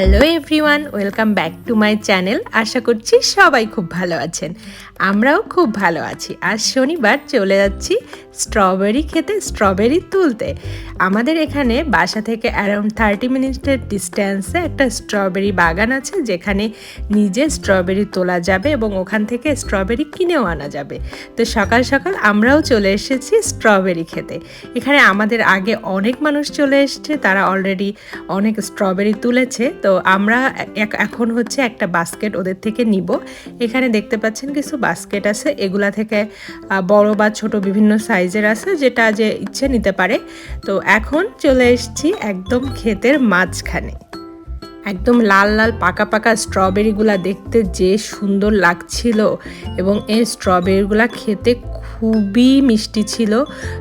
Hello everyone welcome back to my channel আশা করছি সবাই খুব ভালো আছেন। আমরাও খুব ভালো আছি। আজ শনিবার চলে যাচ্ছি স্ট্রবেরি খেতে স্ট্রবেরি তুলতে। আমাদের এখানে বাসা থেকে অ্যারাউন্ড থার্টি মিনিটের ডিস্ট্যান্সে একটা স্ট্রবেরি বাগান আছে, যেখানে নিজে স্ট্রবেরি তোলা যাবে এবং ওখান থেকে স্ট্রবেরি কিনেও আনা যাবে। তো সকাল সকাল আমরাও চলে এসেছি স্ট্রবেরি খেতে। এখানে আমাদের আগে অনেক মানুষ চলে এসেছে, তারা অলরেডি অনেক স্ট্রবেরি তুলেছে। তো আমরা এক- এখন হচ্ছে একটা বাস্কেট ওদের থেকে নিব। এখানে দেখতে পাচ্ছেন কিছু বাস্কেট আছে। এগুলা থেকে বড় বা ছোট বিভিন্ন সাইজের আছে, যেটা যে ইচ্ছে নিতে পারে। তো এখন চলে এসেছি একদম ক্ষেতের মাঝখানে। একদম লাল লাল, পাকা পাকা স্ট্রবেরিগুলা দেখতে যে সুন্দর লাগছিল এবং এই স্ট্রবেরিগুলা খেতে খুবই মিষ্টি ছিল।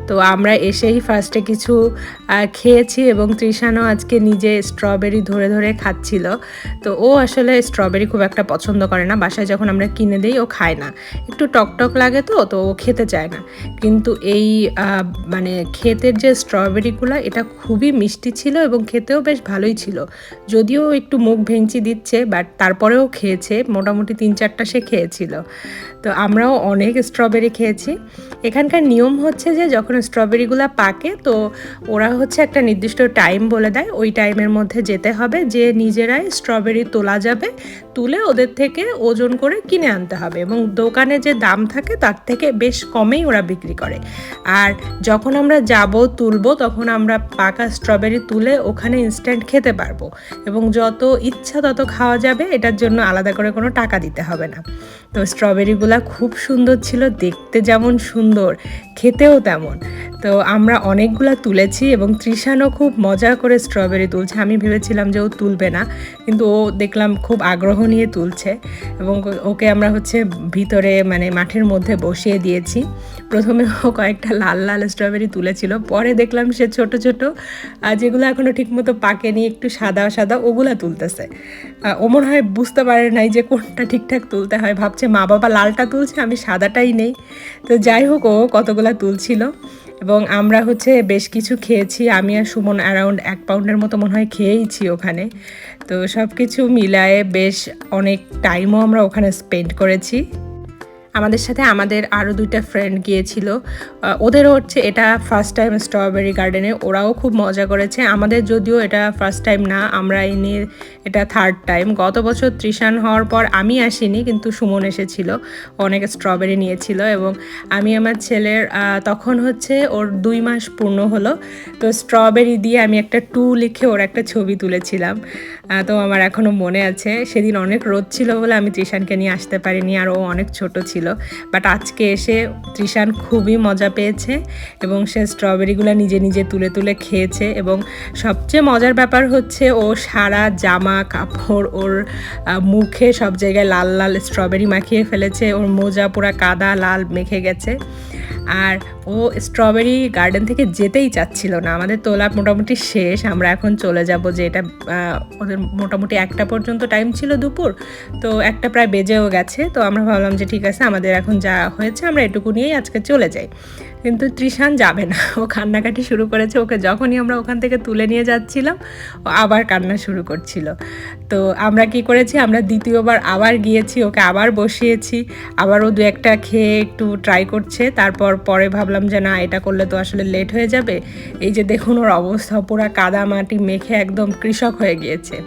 তো আমরা এসেই ফার্স্টে কিছু খেয়েছি এবং তৃষানও আজকে নিজে স্ট্রবেরি ধরে ধরে খাচ্ছিল। তো ও আসলে স্ট্রবেরি খুব একটা পছন্দ করে না। বাসায় যখন আমরা কিনে দিই, ও খায় না। একটু টক টক লাগে তো তো ও খেতে চায় না। কিন্তু এই মানে ক্ষেতের যে স্ট্রবেরিগুলো এটা খুবই মিষ্টি ছিল এবং খেতেও বেশ ভালোই ছিল। যদিও একটু মুখ ভেঙচি দিচ্ছে বাট তারপরেও খেয়েছে। মোটামুটি তিন চারটা সে খেয়েছিল। তো আমরাও অনেক স্ট্রবেরি খেয়েছি। এখানকার নিয়ম হচ্ছে যে যখন স্ট্রবেরিগুলো পাকে, তো ওরা হচ্ছে একটা নির্দিষ্ট টাইম বলে দেয়। ওই টাইমের মধ্যে যেতে হবে যে নিজেরাই স্ট্রবেরি তোলা যাবে, তুলে ওদের থেকে ওজন করে কিনে আনতে হবে এবং দোকানে যে দাম থাকে তার থেকে বেশ কমেই ওরা বিক্রি করে। আর যখন আমরা যাব তুলবো, তখন আমরা পাকা স্ট্রবেরি তুলে ওখানে ইনস্ট্যান্ট খেতে পারব এবং যত ইচ্ছা তত খাওয়া যাবে, এটার জন্য আলাদা করে কোনো টাকা দিতে হবে না। তো স্ট্রবেরিগুলা খুব সুন্দর ছিল, দেখতে যেমন সুন্দর খেতেও তেমন। তো আমরা অনেকগুলা তুলেছি এবং তৃষানও খুব মজা করে স্ট্রবেরি তুলছে। আমি ভেবেছিলাম যে ও তুলবে না, কিন্তু ও দেখলাম খুব আগ্রহ নিয়ে তুলছে এবং ওকে আমরা হচ্ছে ভিতরে মানে মাঠের মধ্যে বসিয়ে দিয়েছি। প্রথমে ও কয়েকটা লাল লাল স্ট্রবেরি তুলেছিল, পরে দেখলাম সে ছোট ছোট যেগুলো এখনও ঠিকমতো পাকেনি, একটু সাদা সাদা, ওগুলা তুলতেছে। ও মনে হয় বুঝতে পারে নাই যে কোনটা ঠিকঠাক তুলতে হয়, ভাবছে মা বাবা লালটা তুলছে, আমি সাদাটাই নেই। তো যাই হোক, ও কতগুলা তুলছিল। এবং আমরা হচ্ছে বেশ কিছু খেয়েছি। আমি আর সুমন অ্যারাউন্ড এক পাউন্ডের মতো মনে হয় খেয়েইছি ওখানে। তো সব কিছু মিলায়ে বেশ অনেক টাইমও আমরা ওখানে স্পেন্ড করেছি। আমাদের সাথে আমাদের আরও দুইটা ফ্রেন্ড গিয়েছিল। ওদেরও হচ্ছে এটা ফার্স্ট টাইম স্ট্রবেরি গার্ডেনে ওরাও খুব মজা করেছে। আমাদের যদিও এটা ফার্স্ট টাইম না, আমরা এই নিয়ে এটা থার্ড টাইম গত বছর ত্রিশান হওয়ার পর আমি আসিনি, কিন্তু সুমন এসেছিল। অনেক স্ট্রবেরি নিয়েছিল এবং আমি আমার ছেলের তখন হচ্ছে ওর দুই মাস পূর্ণ হলো। তো স্ট্রবেরি দিয়ে আমি একটা টু লিখে ওর একটা ছবি তুলেছিলাম। তো আমার এখনও মনে আছে। সেদিন অনেক রোদ ছিল বলে আমি ত্রিশানকে নিয়ে আসতে পারিনি, আর ও অনেক ছোট ছিল। বাট আজকে এসে ত্রিশান খুবই মজা পেয়েছে এবং সে স্ট্রবেরিগুলো নিজে নিজে তুলে তুলে খেয়েছে এবং সবচেয়ে মজার ব্যাপার হচ্ছে ও সারা জামা কাপড় ওর মুখে সব জায়গায় লাল লাল স্ট্রবেরি মাখিয়ে ফেলেছে। ওর মোজা পুরা কাদা লাল মেখে গেছে। আর ও স্ট্রবেরি গার্ডেন থেকে যেতেই চাচ্ছিল না। আমাদের তোলা মোটামুটি শেষ, আমরা এখন চলে যাব যে এটা ওদের মোটামুটি একটা পর্যন্ত টাইম ছিল দুপুর, তো একটা প্রায় বেজেও গেছে। তো আমরা ভাবলাম যে ঠিক আছে, আমাদের এখন যা হয়েছে আমরা এটুকু নিয়েই আজকে চলে যাই। কিন্তু তৃষান যাবে না। ও কান্নাকাটি শুরু করেছে। ওকে যখনই আমরা ওখান থেকে তুলে নিয়ে যাচ্ছিলাম, ও আবার কান্না শুরু করছিল। তো আমরা কি করেছি? আমরা দ্বিতীয়বার আবার গিয়েছি, ওকে আবার বসিয়েছি। আবারও দু একটা খেয়ে একটু ট্রাই করছে। তারপর পরে ভাবলাম যে না, এটা করলে তো আসলে লেট হয়ে যাবে। এই যে দেখুন ওর অবস্থা, পুরা কাদা মাটি মেখে একদম কৃষক হয়ে গিয়েছে।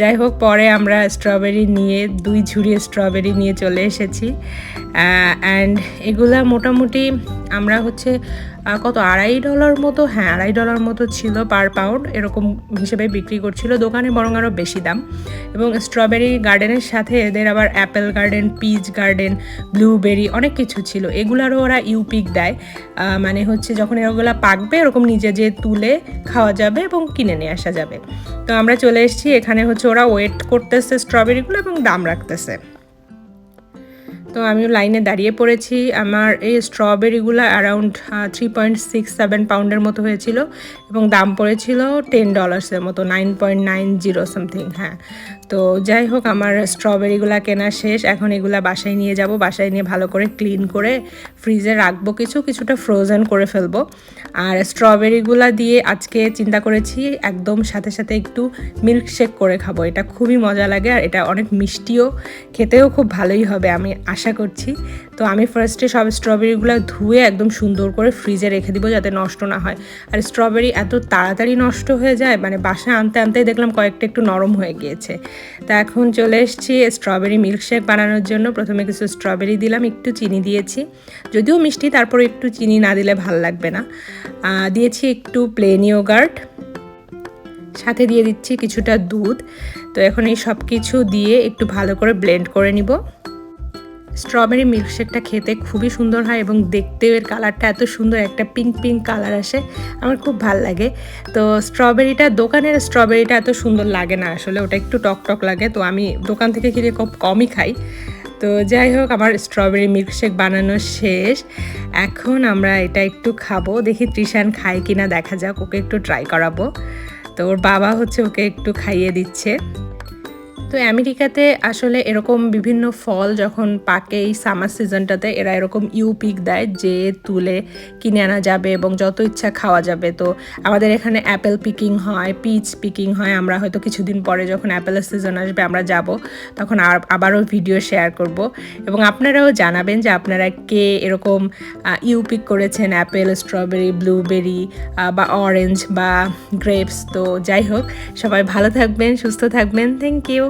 যাই হোক, পরে আমরা স্ট্রবেরি নিয়ে, দুই ঝুড়ি স্ট্রবেরি নিয়ে চলে এসেছি। অ্যান্ড এগুলা মোটামুটি আমরা হচ্ছে কত? আড়াই ডলার মতো হ্যাঁ আড়াই ডলার মতো ছিল পার পাউন্ড এরকম হিসেবে বিক্রি করছিল। দোকানে বরং আরও বেশি দাম। এবং স্ট্রবেরি গার্ডেনের সাথে এদের আবার apple garden peach garden blueberry অনেক কিছু ছিল। এগুলারও ওরা ইউপিক দেয়। মানে হচ্ছে যখন এগুলো পাকবে, এরকম নিজে যে তুলে খাওয়া যাবে এবং কিনে নিয়ে আসা যাবে। তো আমরা চলে এসেছি। এখানে হচ্ছে ওরা ওয়েট করতেছে স্ট্রবেরিগুলো এবং দাম রাখতেছে। তো আমি লাইনে দাঁড়িয়ে পড়েছি। আমার এই স্ট্রবেরিগুলো around three point six seven পাউন্ডের মতো হয়েছিল এবং দাম পড়েছিল টেন ডলার্সের মতো nine point nine zero something হ্যাঁ। তো যাই হোক, আমার স্ট্রবেরিগুলো কেনা শেষ। এখন এগুলো বাসায় নিয়ে যাব। বাসায় নিয়ে ভালো করে ক্লিন করে ফ্রিজে রাখব কিছু, কিছুটা ফ্রোজেন করে ফেলব। আর স্ট্রবেরিগুলো দিয়ে আজকে চিন্তা করেছি একদম সাথে সাথে একটু মিল্কশেক করে খাব। এটা খুবই মজা লাগে আর এটা অনেক মিষ্টিও। খেতেও খুব ভালোই হবে। আমি আশা করছি। তো আমি ফার্স্টে সব স্ট্রবেরিগুলো ধুয়ে একদম সুন্দর করে ফ্রিজে রেখে দিব যাতে নষ্ট না হয়। আর স্ট্রবেরি এত তাড়াতাড়ি নষ্ট হয়ে যায় মানে বাসায় আনতে আনতেই দেখলাম কয়েকটা একটু নরম হয়ে গিয়েছে। তা এখন চলে এসেছি স্ট্রবেরি মিল্কশেক বানানোর জন্য। প্রথমে কিছু স্ট্রবেরি দিলাম, একটু চিনি দিয়েছি। যদিও মিষ্টি তারপর একটু চিনি না দিলে ভালো লাগবে না। দিয়েছি একটু প্লেন ইয়োগার্ট সাথে দিয়ে দিচ্ছি কিছুটা দুধ। তো এখন এই সব কিছু দিয়ে একটু ভালো করে ব্লেন্ড করে নিব। স্ট্রবেরি মিল্কশেকটা খেতে খুবই সুন্দর হয় এবং দেখতেও এর কালারটা এত সুন্দর, একটা পিঙ্ক পিঙ্ক কালার আসে। আমার খুব ভালো লাগে। তো স্ট্রবেরিটা দোকানের স্ট্রবেরিটা এত সুন্দর লাগে না আসলে, ওটা একটু টক টক লাগে। তো আমি দোকান থেকে কিনে খুব কমই খাই। তো যাই হোক, আমার স্ট্রবেরি মিল্কশেক বানানো শেষ। এখন আমরা এটা একটু খাব। দেখি তৃষান খায় কিনা, দেখা যাক, ওকে একটু ট্রাই করাবো। তো ওর বাবা হচ্ছে ওকে একটু খাইয়ে দিচ্ছে। তো আমেরিকাতে আসলে এরকম বিভিন্ন ফল যখন পাকে এই সামার সিজনটাতে, এরা এরকম ইউ পিক দেয় যে তুলে কিনে আনা যাবে এবং যত ইচ্ছা খাওয়া যাবে। তো আমাদের এখানে অ্যাপেল পিকিং হয়, পিচ পিকিং হয়। আমরা হয়তো কিছুদিন পরে যখন অ্যাপেলের সিজন আসবে, আমরা যাব। তখন আর আবারও ভিডিও শেয়ার করব। এবং আপনারাও জানাবেন যে আপনারা কে এরকম ইউ পিক করেছেন, অ্যাপেল, স্ট্রবেরি, ব্লুবেরি বা অরেঞ্জ, বা গ্রেপস। তো যাই হোক, সবাই ভালো থাকবেন, সুস্থ থাকবেন। Thank you.